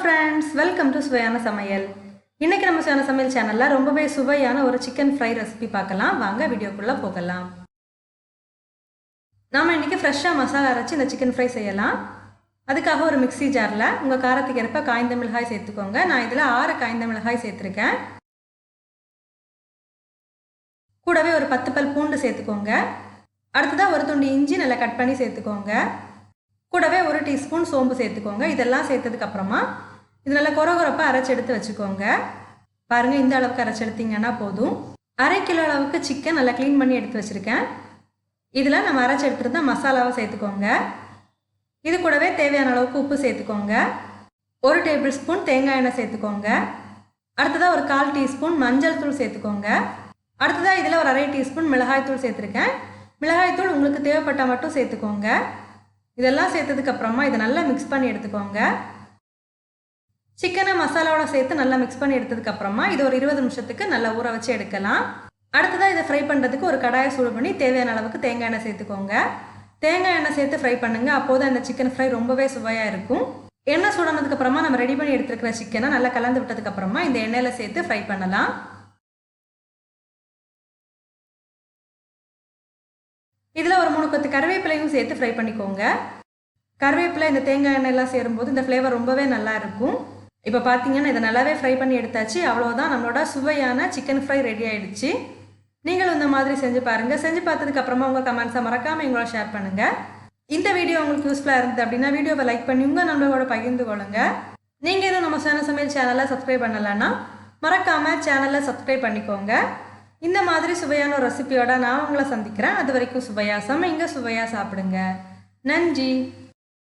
Friends welcome to சுவையான சமையல். இன்றைக்கி நம்ம சுவையான சமையல் சேனலில் ரொம்பவே சுவையான ஒரு சிக்கன் ஃப்ரை ரெசிபி பார்க்கலாம். வாங்க வீடியோக்குள்ளே போகலாம். நாம இன்னைக்கு ஃப்ரெஷ்ஷாக மசாலா அரைச்சி இந்த சிக்கன் ஃப்ரை செய்யலாம். அதுக்காக ஒரு மிக்ஸி ஜாரில் உங்கள் காரத்துக்கு ஏற்ப காய்ந்த மிளகாய் சேர்த்துக்கோங்க. நான் இதில் ஆறு காய்ந்த மிளகாய் சேர்த்துருக்கேன். கூடவே ஒரு பத்து பல் பூண்டு சேர்த்துக்கோங்க. அடுத்ததாக ஒரு துண்டு இஞ்சி நல்லா கட் பண்ணி சேர்த்துக்கோங்க. கூடவே ஒரு டீஸ்பூன் சோம்பு சேர்த்துக்கோங்க. இதெல்லாம் சேர்த்ததுக்கப்புறமா இது நல்லா கொரகொரப்பாக அரைச்சி எடுத்து வச்சுக்கோங்க. பாருங்கள் இந்த அளவுக்கு அரைச்சி எடுத்திங்கன்னா போதும். அரை கிலோ அளவுக்கு சிக்கன் நல்லா க்ளீன் பண்ணி எடுத்து வச்சுருக்கேன். இதில் நம்ம அரைச்சி எடுத்துருந்த மசாலாவை சேர்த்துக்கோங்க. இது கூடவே தேவையான அளவுக்கு உப்பு சேர்த்துக்கோங்க. ஒரு டேபிள் ஸ்பூன் தேங்காய் எண்ணெய் சேர்த்துக்கோங்க. அடுத்ததாக ஒரு கால் டீஸ்பூன் மஞ்சள் தூள் சேர்த்துக்கோங்க. அடுத்ததாக இதில் ஒரு அரை டீஸ்பூன் மிளகாய் தூள் சேர்த்துருக்கேன். மிளகாய் தூள் உங்களுக்கு தேவைப்பட்டால் மட்டும் சேர்த்துக்கோங்க. இதெல்லாம் சேர்த்ததுக்கப்புறமா இதை நல்லா மிக்ஸ் பண்ணி எடுத்துக்கோங்க. சிக்கனை மசாலாவோட சேர்த்து நல்லா மிக்ஸ் பண்ணி எடுத்ததுக்கு அப்புறமா இது ஒரு இருபது நிமிஷத்துக்கு நல்லா ஊற வச்சு எடுக்கலாம். அடுத்ததாக இதை ஃப்ரை பண்ணுறதுக்கு ஒரு கடாயை சூடு பண்ணி தேவையான அளவுக்கு தேங்காய் எண்ணெய் சேர்த்துக்கோங்க. தேங்காய் எண்ணெய் சேர்த்து ஃப்ரை பண்ணுங்கள் அப்போது அந்த சிக்கன் ஃப்ரை ரொம்பவே சுவையாக இருக்கும். எண்ணெய் சூடானதுக்கு அப்புறமா நம்ம ரெடி பண்ணி எடுத்துருக்கிற சிக்கனை நல்லா கலந்து விட்டதுக்கு அப்புறமா இந்த எண்ணெயில் சேர்த்து ஃப்ரை பண்ணலாம். இதில் ஒரு மூணு கொத்து கருவேப்பிலையும் சேர்த்து ஃப்ரை பண்ணிக்கோங்க. கருவேப்பிலை இந்த தேங்காய் எண்ணெய்லாம் சேரும்போது இந்த ஃப்ளேவர் ரொம்பவே நல்லா இருக்கும். இப்போ பார்த்தீங்கன்னா இதை நல்லாவே ஃப்ரை பண்ணி எடுத்தாச்சு. அவ்வளோதான் நம்மளோட சுவையான சிக்கன் ஃப்ரை ரெடி ஆயிடுச்சு. நீங்களும் இந்த மாதிரி செஞ்சு பாருங்கள் செஞ்சு பார்த்ததுக்கு அப்புறமா உங்கள் கமெண்ட்ஸை மறக்காமல் எங்களோட ஷேர் பண்ணுங்கள் இந்த வீடியோ உங்களுக்கு யூஸ்ஃபுல்லாக இருந்தது அப்படின்னா வீடியோவை லைக் பண்ணி உங்கள் நண்பர்களோட பகிர்ந்து கொள்ளுங்க. நீங்கள் எதுவும் நம்ம சேனல் சமையல் சேனலை சப்ஸ்கிரைப் பண்ணலைன்னா மறக்காமல் சேனலை சப்ஸ்கிரைப் பண்ணிக்கோங்க. இந்த மாதிரி சுவையான ஒரு ரெசிபியோட நான் உங்களை சந்திக்கிறேன். அது வரைக்கும் சுவையா சமைங்க சுவையாக சாப்பிடுங்க. நன்றி.